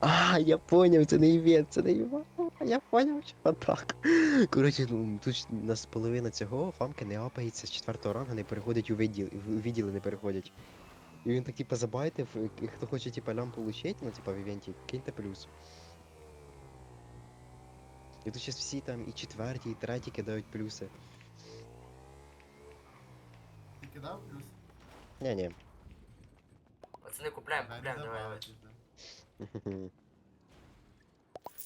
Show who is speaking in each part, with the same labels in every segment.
Speaker 1: А, я поняв, це не івент, це не івент. Я поняв, що так. Коротше, ну тут у нас половина цього фамки не апається з четвертого рангу, не переходить у відділ, у відділи не переходять. І він так типа забайтив, і хто хоче типа лям получить, ну типа в івенті, киньте плюс. І тут зараз всі там і четверті, і треті кидають плюси.
Speaker 2: Ти кидав плюс?
Speaker 1: Ні-ні.
Speaker 3: Пацани, купляємо, купляємо, давай, давай.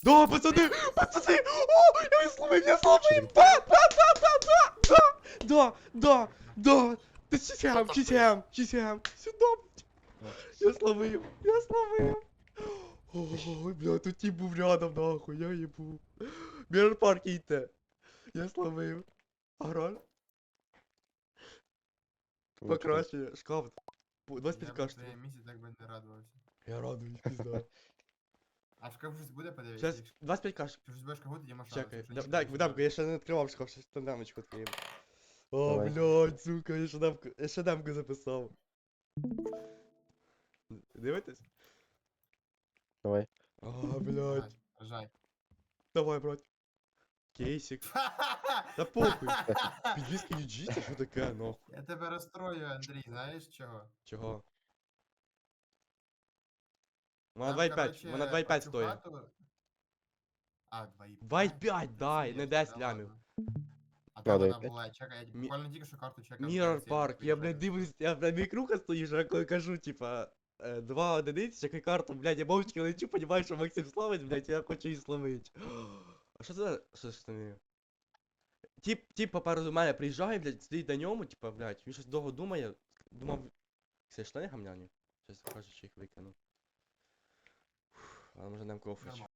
Speaker 2: да.
Speaker 4: Пацани, пацани! О, я висловив, я слабий! Да, да, да, да, да, да, да, да, да, чисям,
Speaker 3: там
Speaker 4: чисям, чисям, сюда, я словив, я словив. Ой, бля, тут ті був рядом, нахуй, я їбу. Міррор парк їдьте. Я словив. Аграль, покраще, шкаф. По- 25
Speaker 2: Я б
Speaker 4: каш.
Speaker 2: в твоєму так би не радувався.
Speaker 4: Я радуюсь, пізда.
Speaker 2: А шкаф щось буде подивитися?
Speaker 4: Сейчас, 25 каш.
Speaker 2: ти щось будеш кагути, я машу.
Speaker 4: Чекай, да- дай, дамку, я ще не відкривав шкаф, ще там дамочку відкрив. О,
Speaker 1: Давай.
Speaker 4: блядь, сука, я ще дамку, я ще дамку записав. Дивитесь?
Speaker 1: Давай.
Speaker 4: А, блядь.
Speaker 2: Ржай.
Speaker 4: Давай, брат. Кейсик. Та похуй. Підвіска UG, це що таке, нахуй?
Speaker 2: Я тебе розстрою, Андрій, знаєш чого?
Speaker 4: Чого? Вона
Speaker 2: Там,
Speaker 4: 2,5,
Speaker 2: короче,
Speaker 4: вона 2,5
Speaker 2: оцю
Speaker 4: стоїть.
Speaker 2: А, 2,5.
Speaker 4: 2,5, дай, не 10
Speaker 2: Да
Speaker 4: лямів.
Speaker 2: А де вона була? Чекай, я буквально тільки що карту чекав.
Speaker 4: Mirror
Speaker 2: зараз я
Speaker 4: Park, я, блядь, дивлюсь, я, блядь, мікруха стоїш, я коли кажу, типа, е, два одиниці, чекай карту, блядь, я мовчки лечу, понімаю, що Максим славить, блядь, я хочу її словить. А що це, що ж це? Тіп, тіп попереду мене приїжджає, блядь, сидить на ньому, типа, блядь, він щось довго думає, думав, це штани гамняні? Щас покажу, чи їх викину. Нам вже нам кофе.